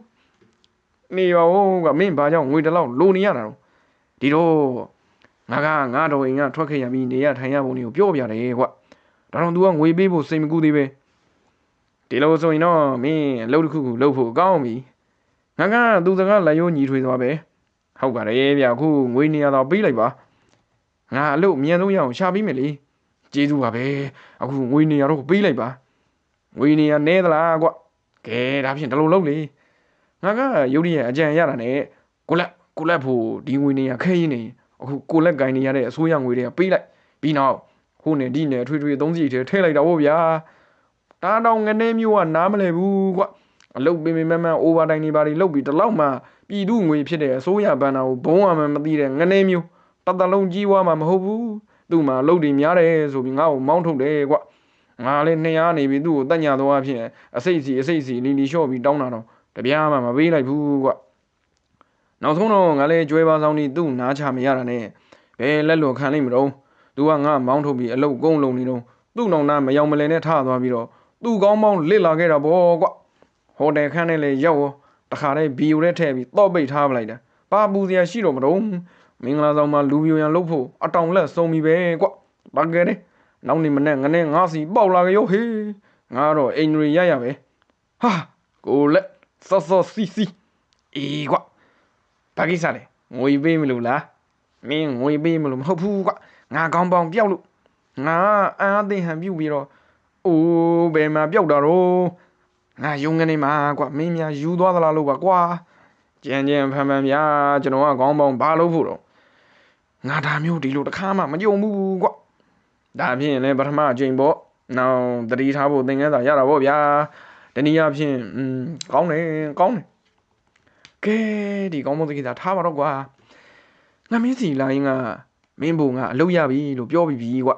နေပါဦးကမင်းဘာကြောင့်ငွေတလောက်လိုနေရတာတော့ဒီတော့ငါကငါတော်အိမ်ကထွက်ခဲ့ရပြီးနေရထိုင်ရပုံတွေကိုပြောပြတယ်ကွဒါတော့ तू ကငွေပေးဖို့စိတ်မကူသေးပဲ ဒီလိုဆိုရင်တော့မင်းအလုပ်တစ်ခုခုလုပ်ဖို့ကောင်းပြီငါကသူစကားလက်ရိုးညီထွေသွားပဲဟုတ်ပါတယ်ဗျအခုငွေနေရတော့ပေးလိုက်ပါငါအလုပ်အမြန်ဆုံးရအောင်ရှာပေးမယ်လေကျေးဇူးပါပဲအခုငွေနေရတော့ပေးလိုက်ပါငွေနေရနဲသလားကွကဲဒါဖြင့်ဒီလိုလုပ်လေငါကရုပ်ရည်အကြံရတာနဲ့ကိုလက်ကိုလက်ဖို့ဒီငွေနေရခဲရင်းနေအခုကိုလက်ကင်နေရတဲ့အစိုးရငွေတွေကပေးလိုက်ပြီးနောက်ဟိုနဲ့ဒီနဲ့ထွေထွေသုံးစီထဲထည့်လိုက်တော့ဗောဗျာ ဒါတော့ငနေမျိုးကနားမလဲဘူးကွအလုတ်ပင်ပင်မမန်အိုဗာတိုင်းနေပါတွေလုတ်ပြီးတလောက်မှပြည်သူငွေဖြစ်တဲ့အစိုးရဘဏ္ဍာကိုဘုံရမှမသိတဲ့ငနေမျိုးတတလုံးကြီးွားမှာမဟုတ်ဘူးသူ့မှာအလုတ်တွေများတယ်ဆိုပြီးငါ့ကိုမောင်းထုတ်တယ်ကွငါလည်းနှစ်ရားနေပြီသူ့ကိုတက်ညာတော့အဖြစ်အစိတ်စီအစိတ်စီလီလီလျှော့ပြီးတောင်းတာတော့တပြားမှမပေးလိုက်ဘူးကွနောက်ဆုံးတော့ငါလည်းကြွယ်ပါဆောင်နေသူ့နားချမရတာနဲ့ဘယ်လက်လွန်ခံလိမ့်မလို့သူကငါမောင်းထုတ်ပြီးအလုတ်ကုန်းလုံးနေတော့သူ့နောင်နာမယောင်မလဲနဲ့ထသွားပြီးတော့ သူ့ကောင်းမောင်းလစ်လာခဲ့တာပေါ့ကွဟိုတယ်ခန်းနဲ့လေရောက်ရောတခါတည်းဘီယိုနဲ့ထည့်ပြီးတော့ပိတ်ထားပလိုက်တာပါပူစရာရှိတော့မတော့မင်္ဂလာဆောင်မှာလူပြိုရန်လုပ်ဖို့အတောင်လက်စုံပြီပဲကွဘာကဲတဲ့နောက်နေမနဲ့ငနဲ့ငါစီပေါက်လာကြရောဟေးငါတော့အိမ်တွေရရပဲဟာကိုလက်စောစောစီစီအေးကွဘာကိစ္စလဲငွေပေးမလို့လားမင်းငွေပေးမလို့မဟုတ်ဘူးကွငါကောင်းပေါင်ပြောက်လို့ငါအန်အသိဟန်ပြုတ်ပြီးတော့ အိုးဘယ်မှာပြောက်တာတော့ငါယုံကနေမှာကွမင်းများယူသွားသလားလို့ပါကွာကြံကြံဖန်ဖန်ဗျာကျွန်တော်ကကောင်းပေါင်ဘာလို့ဖို့တော့ငါဒါမျိုးဒီလိုတစ်ခါမှမကြုံဘူးကွဒါဖြင့်လည်းပထမအချိန်ပေါ့နောက်တတိထားဖို့သင်ခန်းစာရတာပေါ့ဗျာတနည်းအားဖြင့်อืมကောင်းတယ်ကောင်းတယ်ကဲဒီကောင်းမွန်သကိစ္စထားပါတော့ကွာငါမင်းစီလာရင်ကမင်းဘုံကအလုပ်ရပြီလို့ပြောပြီးပြီကွ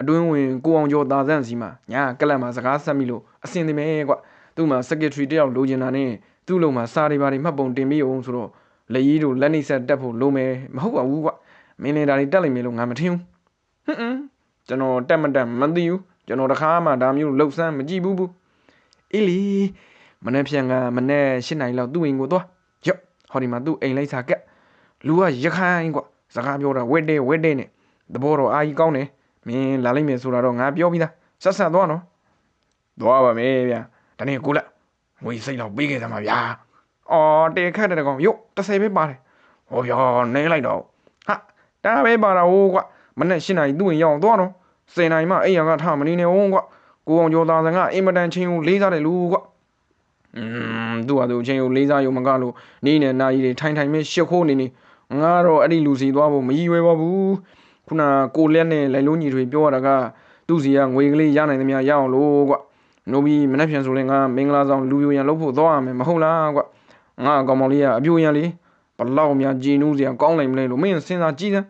အတွင်းဝင်ကိုအောင်ကျော်တာဆန့်စီမှာညာကလပ်မှာစကားဆက်မိလို့အစင်သိမဲကွသူ့မှာ secretary တယောက်လိုချင်တာနဲ့သူ့လုံမှာစာတွေပါတွေမှတ်ပုံတင်ပြီးအောင်ဆိုတော့လက်ကြီးတို့လက်နှိပ်ဆက်တက်ဖို့လိုမယ်မဟုတ်ပါဘူးကွမင်းလည်းဒါတွေတက်လိမ့်မယ်လို့ငါမထင်ဘူးဟွန်းဟွန်းကျွန်တော်တက်မတက်မသိဘူးကျွန်တော်တခါမှဒါမျိုးလှုပ်ဆန်းမကြည့်ဘူးဘူးအေးလီမနေ့ပြန်ကမနေ့၈နိုင်လောက်သူ့အိမ်ကိုသွားရော့ဟောဒီမှာသူ့အိမ်လိုက်စာကက်လူကရခိုင်ကွစကားပြောတာဝက်တဲ့ဝက်တဲ့နဲ့သဘောတော့အာကြီးကောင်းတယ် မင်းလာလိုက်မယ်ဆိုတာတော့ငါပြောပြီးသားဆက်ဆက်သွားနော်သွားပါမယ်ဗျာဒါနဲ့ကိုလက်ငွေစိတ်တော့ပေးခဲ့သမှာဗျာအော်တေခက်တဲ့ကောင်ယုတ်30ပဲပါတယ်ဟောဗျာနေလိုက်တော့ဟာဒါပဲပါတာဟိုကွမနေ့၈နိုင်သူ့အိမ်ရောက်သွားတော့10နိုင်မှအိမ်ရကထမနေနဲ့ဟုတ်ကွကိုအောင်ကျော်သားစံကအင်မတန်ချင်းကိုလေးစားတယ်လူကွอืมသူ့ဟာသူချင်းကိုလေးစားရုံမကလို့နေနဲ့နာကြီးတွေထိုင်ထိုင်မဲရှစ်ခိုးနေနေငါတော့အဲ့ဒီလူစီသွားဖို့မရည်ရွယ်ပါဘူး ခုနကိုလက်နဲ့လိုက်လုံးညီတွေပြောရတာကသူ့စီကငွေကလေးရနိုင်သမျှရအောင်လို့ကွနိုးပြီးမနေ့ပြန်ဆိုရင်ငါမင်္ဂလာဆောင်လူယိုရန်လုပ်ဖို့သွားရမယ်မဟုတ်လားကွငါအကောင်မောင်လေးကအပြိုရန်လေးဘလောက်များကြည်နူးစရာကောင်းနိုင်မလဲလို့မင်းစဉ်းစားကြည့်စမ်း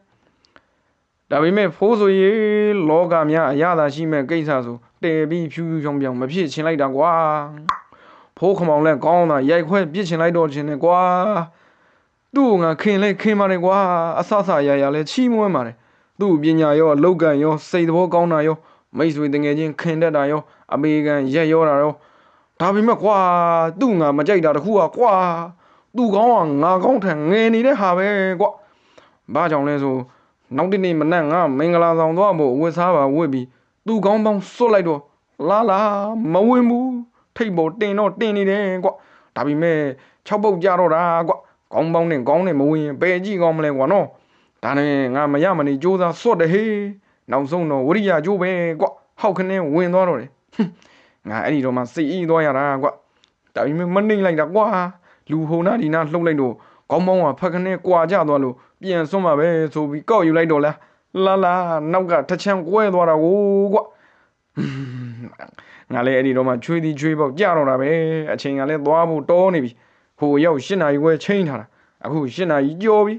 ဒါပေမဲ့ဖိုးဆိုရေလောကများအရသာရှိမဲ့ကိစ္စဆိုတဲပြီးဖြူဖြူချောင်ပြောင်မဖြစ်ချင်လိုက်တာကွာဖိုးခမောင်လဲကောင်းတာရိုက်ခွဲပြစ်ချင်လိုက်တော့ချင်တယ်ကွာသူ့ငါခင်လဲခင်ပါတယ်ကွာအဆဆရရလဲချီးမွမ်းပါတယ် သူ့ပညာရောအလောက်ကန်ရောစိတ်သဘောကောင်းတာရောမိတ်ဆွေတငယ်ချင်းခင်တတ်တာရောအမေကန်ရက်ရောတာရောဒါပေမဲ့ကွာသူ့ငါမကြိုက်တာတခုကကွာသူ့ကောင်းကငါကောင်းထန်ငယ်နေတဲ့ဟာပဲကွာဘာကြောင့်လဲဆိုနောက်တစ်နေ့မနက်ငါမင်္ဂလာဆောင်သွားဖို့ဝတ်စားပါဝတ်ပြီးသူ့ကောင်းပေါင်းစွတ်လိုက်တော့လာလာမဝင်ဘူးထိတ်ပေါ်တင်တော့တင်နေတယ်ကွာဒါပေမဲ့၆ပုတ်ကြတော့တာကွာကောင်းပေါင်းနဲ့ကောင်းနဲ့မဝင်ရင်ဘယ်ကြည့်ကောင်းမလဲကွာနော် ဒါနဲ့ငါမရမနေကြိုးစားစွတ်တယ်ဟေးနောက်ဆုံးတော့ဝရိယကြိုးပဲကွာဟောက်ခနဲ့ဝင်သွားတော့တယ်ငါအဲ့ဒီတော့မှစိတ်အေးသွားရတာကွာဒါပေမဲ့မနှိမ့်လိုက်တာကွာလူဟိုနာဒီနာလှုပ်လိုက်တော့ကောင်းပေါင်းကဖက်ခနဲ့ကွာကြသွားလို့ပြန်စွန့်မှာပဲဆိုပြီးကောက်ယူလိုက်တော့လားလာလာနောက်ကထချမ်းကွဲသွားတာကိုကွာငါလည်းအဲ့ဒီတော့မှချွေးသည်ချွေးပေါက်ကြတော့တာပဲအချိန်ကလည်းသွားဖို့တောနေပြီဟိုရောက်၈နာရီခွဲချိန်ထားတာအခု၈နာရီကျော်ပြီ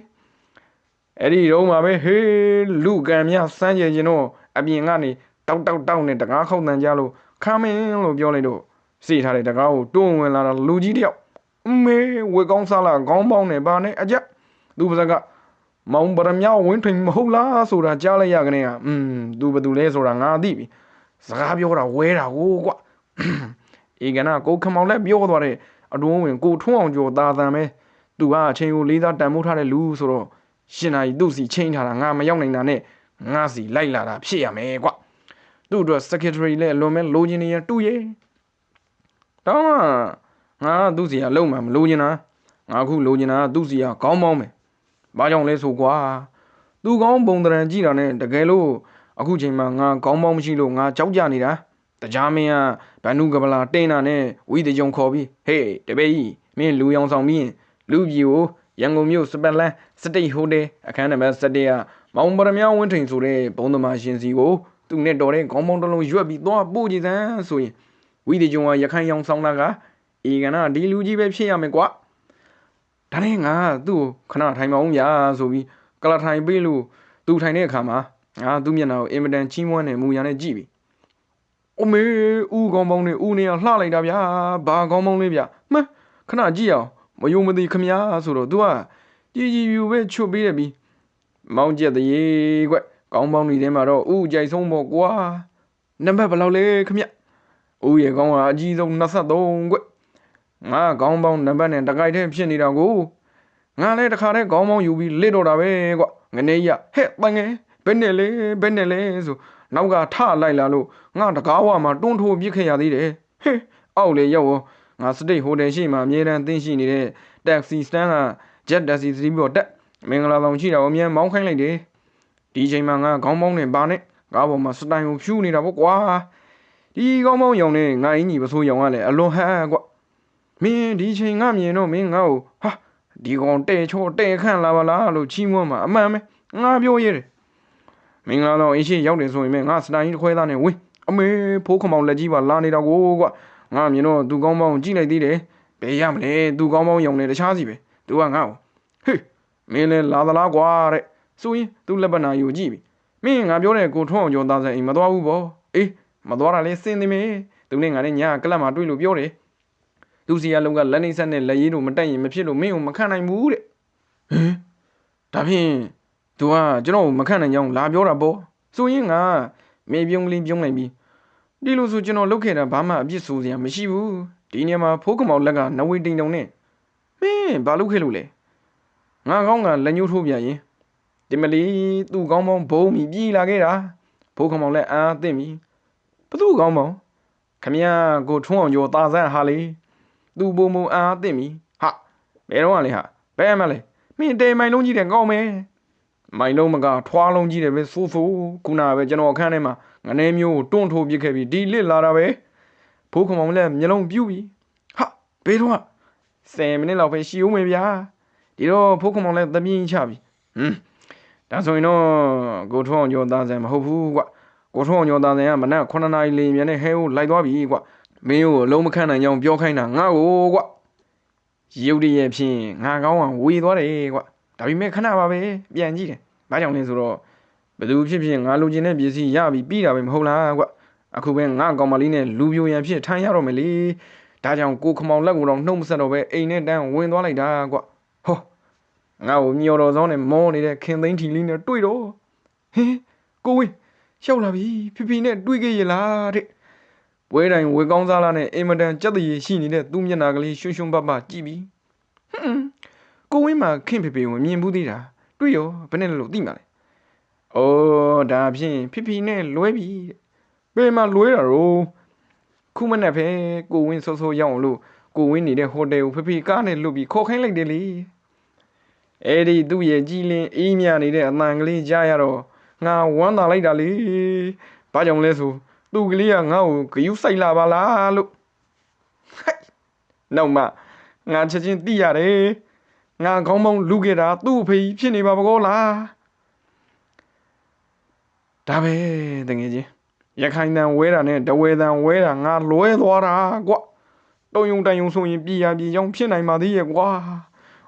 အဲ့ဒီတော့မှပဲဟေးလူကံများစမ်းကြခြင်းတော့အပြင်ကနေတောက်တောက်တောက်နဲ့တကားခေါက်တန်ကြလို့ခမ်းမင်းလို့ပြောလိုက်တော့စီထားတဲ့တကားကိုတွန်းဝင်လာတာလူကြီးတယောက်အမေဝေကောင်းစားလာခေါင်းပေါင်းနဲ့ပါနဲ့အကြက်သူပါစကမောင်ပရမြောက်ဝင်းထိန်မဟုတ်လားဆိုတာကြားလိုက်ရကနေကอืมသူဘယ်သူလဲဆိုတာငါသိပြီစကားပြောတာဝဲတာကိုကွအေကနာကိုခမောင်လက်ပြောသွားတဲ့အတွန်းဝင်ကိုထွန်းအောင်ကျော်တာတန်ပဲသူကအချိန်ကိုလေးစားတန်မိုးထားတဲ့လူဆိုတော့ ရှင်နာကြီးသူ့စီချိန်ထားတာငါမရောက်နိုင်တာနဲ့ငါစီလိုက်လာတာဖြစ်ရမယ်ကွသူ့အတွက် secretary လဲလွန်မဲ့လိုချင်နေရတူရဲ့တောင်းငါသူ့စီကလုံမှမလိုချင်တာငါခုလိုချင်တာသူ့စီကခေါင်းပေါင်းမယ်ဘာကြောင့်လဲဆိုကွာသူကောင်းပုံတရံကြည့်တာနဲ့တကယ်လို့အခုချိန်မှာငါကောင်းပေါင်းမရှိလို့ငါကြောက်ကြနေတာတကြားမင်းကဗန်နုကပလာတင်းတာနဲ့ဝီတကြုံခေါ်ပြီးဟေးတပည့်ကြီးမင်းလူရောင်ဆောင်ပြီးရင်လူပြည်ကို ရန်ကုန်မြို့စပက်လန်စတိတ်ဟိုတယ်အခန်းနံပါတ်7ကမောင်ပရမြောင်းဝင်းထိန်ဆိုတဲ့ဘုံသမားရှင်စီကိုသူနဲ့တော်တဲ့ခေါင်းပေါင်းတစ်လုံးရွက်ပြီးသွားပို့ကြည့်စမ်းဆိုရင်ဝီတကြုံကရခိုင်ရောင်ဆောင်တာကအေကနာဒီလူကြီးပဲဖြစ်ရမယ်ကွာဒါနဲ့ငါသူ့ကိုခဏထိုင်မအောင်ဗျာဆိုပြီးကလထိုင်ပေးလို့သူထိုင်တဲ့အခါမှာငါသူ့မျက်နှာကိုအင်မတန်ချီးမွမ်းနေမူရနဲ့ကြည့်ပြီ။အိုမေဦးကောင်းပေါင်းနေဦးနေအောင်လှလိုက်တာဗျာ။ဘာကောင်းပေါင်းလေးဗျာ။မှန်းခဏကြည့်အောင် မယုံမသိခမ ्या ဆိုတော့ तू ကကြီးကြီးပြူပဲချွတ်ပေးတယ်ပြီးမောင်းကျက်တရေကွကောင်းပေါင်းနေထဲမှာတော့ဥကြိုက်ဆုံးပေါ့ကွာနံပါတ်ဘယ်လောက်လဲခမဥရဲ့ကောင်းကအကြီးဆုံး23ကွငါကောင်းပေါင်းနံပါတ်နဲ့တကိုက်တည်းဖြစ်နေတာကိုငါလည်းတခါတည်းကောင်းပေါင်းယူပြီးလစ်တော့တာပဲကွငနေရဟဲ့တန်ငယ်ဘယ်နဲ့လဲဘယ်နဲ့လဲဆိုနောက်ကထလိုက်လာလို့ငါတကားဝမှာတွန်းထိုးပြစ်ခဲ့ရသေးတယ်ဟေးအောက်လေရောက်ရော ငါစတိတ်ဟိုတယ်ရှိမှအမြဲတမ်းသိရှိနေတဲ့တက်ဆီစတန်ကဂျက်တက်ဆီသတိပြီးတော့တက်မင်္ဂလာဆောင်ရှိတာကိုအမြဲမောင်းခိုင်းလိုက်တယ်ဒီချိန်မှာငါခေါင်းပေါင်းနဲ့ပါနဲ့ကားပေါ်မှာစတိုင်ကိုဖြူးနေတာပေါ့ကွာဒီခေါင်းပေါင်းရောင်နဲ့ငါအင်းကြီးပစိုးရောင်ကလည်းအလွန်ဟန်ကွမင်းဒီချိန်ငါမြင်တော့မင်းငါ့ကိုဟာဒီကောင်တဲ့ချောတဲ့ခန့်လာပါလားလို့ချီးမွမ်းမှာအမှန်ပဲငါပြောရတယ်မင်္ဂလာဆောင်အင်းရှိရောက်တယ်ဆိုရင်ငါစတိုင်ကြီးတစ်ခွဲသားနဲ့ဝင်းအမေဖိုးခမောင်လက်ကြီးပါလာနေတာကိုကွ ငါမြင်တော့သူကောင်းပေါင်းကြည့်လိုက်သေးတယ်ဘယ်ရမလဲသူကောင်းပေါင်းရောင်နေတခြားစီပဲသူကငါ့ကိုဟေးမင်းလည်းလာသလားကွာတဲ့ဆိုရင်သူလက်ပနာယူကြည့်ပြီမင်းငါပြောတဲ့ကိုထွန်းအောင်ကျော်သားဆိုင်အိမ်မသွားဘူးပေါ့အေးမသွားတာလေစင်နေမေသူနဲ့ငါနဲ့ညာကလပ်မှာတွေ့လို့ပြောတယ်သူစီရလုံးကလက်နေဆက်နဲ့လက်ရည်တို့မတက်ရင်မဖြစ်လို့မင်းကိုမခံနိုင်ဘူးတဲ့ဟင်ဒါဖြင့်သူကကျွန်တော်ကိုမခံနိုင်ကြောင်းလာပြောတာပေါ့ဆိုရင်ငါမေပြုံးကလေးပြုံးလိုက်ပြီး ဒီလိုဆိုကျွန်တော်လုပ်ခဲ့တာဘာမှအပြစ်ဆိုစရာမရှိဘူးဒီနေရာမှာဖိုးကမောင်လက်ကနဝေတိန်တုံနဲ့မင်းဘာလုပ်ခဲ့လို့လဲငါကောင်းကလက်ညှိုးထိုးပြရင်ဒီမလီသူ့ကောင်းပေါင်းဘုံမီပြည်လာခဲ့တာဖိုးကမောင်လက်အာသိမ့်ပြီဘသူ့ကောင်းပေါင်းခမရကိုထွန်းအောင်ကျော်ตาဆန်းဟာလေသူ့ဘုံဘုံအာသိမ့်ပြီဟာဘယ်တော့မှလဲဟာဘယ်မှလဲမင်းတေမိုင်လုံးကြီးတဲ့ကောင်းမယ်မိုင်လုံးမကထွားလုံးကြီးတယ်ပဲစိုးစိုးခုနကပဲကျွန်တော်အခန်းထဲမှာ ငနေမျိုးကိုတွန့်ထိုးပစ်ခဲ့ပြီးဒီလစ်လာတာပဲဖိုးကမောင်လက်မျိုးလုံးပြူးပြီဟာဘယ်တော့10မိနစ်လောက်ပဲရှိဦးမယ်ဗျာဒီတော့ဖိုးကမောင်လက်သမီးချပြီဟွန်းဒါဆိုရင်တော့ကိုထွန်းအောင်ကျော်သားစံမဟုတ်ဘူးကွကိုထွန်းအောင်ကျော်သားစံကမနက်9နာရီလေမြန်နဲ့ဟဲကိုလိုက်သွားပြီကွမင်းကိုအလုံးမခန့်နိုင်ကြောင်းပြောခိုင်းတာငါ့ကိုကွရုပ်တရက်ဖြင့်ငါကောင်းအောင်ဝေသွားတယ်ကွဒါပေမဲ့ခဏပါပဲပြန်ကြည့်တယ်ဘာကြောင့်လဲဆိုတော့ ဘယ်သူဖြစ်ဖြစ်ငါလိုချင်တဲ့ပစ္စည်းရပြီပြီးတာပဲမဟုတ်လားကွအခုပဲငါကောင်မလေးနဲ့လူပြိုရန်ဖြစ်ထိုင်ရတော့မယ်လေဒါကြောင့်ကိုခမောင်လက်ကိုတော့နှုတ်မဆက်တော့ပဲအိမ်နဲ့တန်းဝင်သွားလိုက်တာကွဟောငါ့ကိုမျော်တော်စောင်းနဲ့မောနေတဲ့ခင်သိန်းထီလေးနဲ့တွေ့တော့ဟင်ကိုဝင်းရောက်လာပြီဖီဖီနဲ့တွေ့ခဲ့ရလားတဲ့ပွဲတိုင်းဝေကောင်းစားလာနဲ့အင်မတန်ကြက်တရီရှိနေတဲ့သူ့မျက်နှာကလေးရွှွှွှွှပပကြည့်ပြီးဟွန်းကိုဝင်းမှာခင်ဖေဖေကိုမြင်ဘူးသေးတာတွေ့ရောဘယ်နဲ့လဲလို့သိမှာလဲ။ အိုးဒါဖြင့်ဖိဖိနဲ့လွဲပြီ။ဘယ်မှာလွဲတာရောခုမနဲ့ပဲကိုဝင်းဆိုးဆိုးရောက်အောင်လို့ကိုဝင်းနေတဲ့ဟိုတယ်ကိုဖိဖိကားနဲ့လွတ်ပြီးခေါ်ခိုင်းလိုက်တယ်လေ။အဲ့ဒီသူ့ရဲ့ကြည်လင်အေးမြနေတဲ့အတန်ကလေးကြားရတော့ငါဝမ်းသာလိုက်တာလေ။ဘာကြောင့်လဲဆိုသူ့ကလေးကငါ့ကိုဂယုစိုက်လာပါလားလို့ဟဲ့နောက်မှငါချက်ချင်းသိရတယ်ငါခေါင်းပေါင်းလူခဲ့တာသူ့အဖေကြီးဖြစ်နေပါဘကောလား ဒါပဲတကယ်ချင်းရခိုင်တန်ဝဲတာနဲ့တဝဲတန်ဝဲတာငါလွဲသွားတာကွတုံယုံတန်ယုံဆိုရင်ပြည်ရပြည်ကြောင်ဖြစ်နိုင်ပါသေးရဲ့ကွာ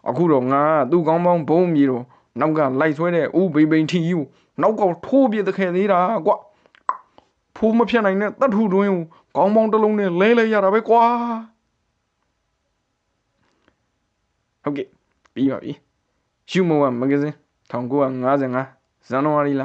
အခုတော့ငါသူ့ခေါင်းပေါင်းဘုံမြေတော့နောက်ကလိုက်ဆွဲတဲ့ဥပိပိန်ထီယူနောက်ကောက်ထိုးပြတဲ့ခဲ့သေးတာကွဖိုးမဖြတ်နိုင်တဲ့တတ်ထူတွင်းကိုခေါင်းပေါင်းတစ်လုံးနဲ့လဲလဲရတာပဲကွာဟုတ်ကဲ့ပြီးပါပြီရှုမောကမဂဇင်း1955ဇန်နဝါရီလ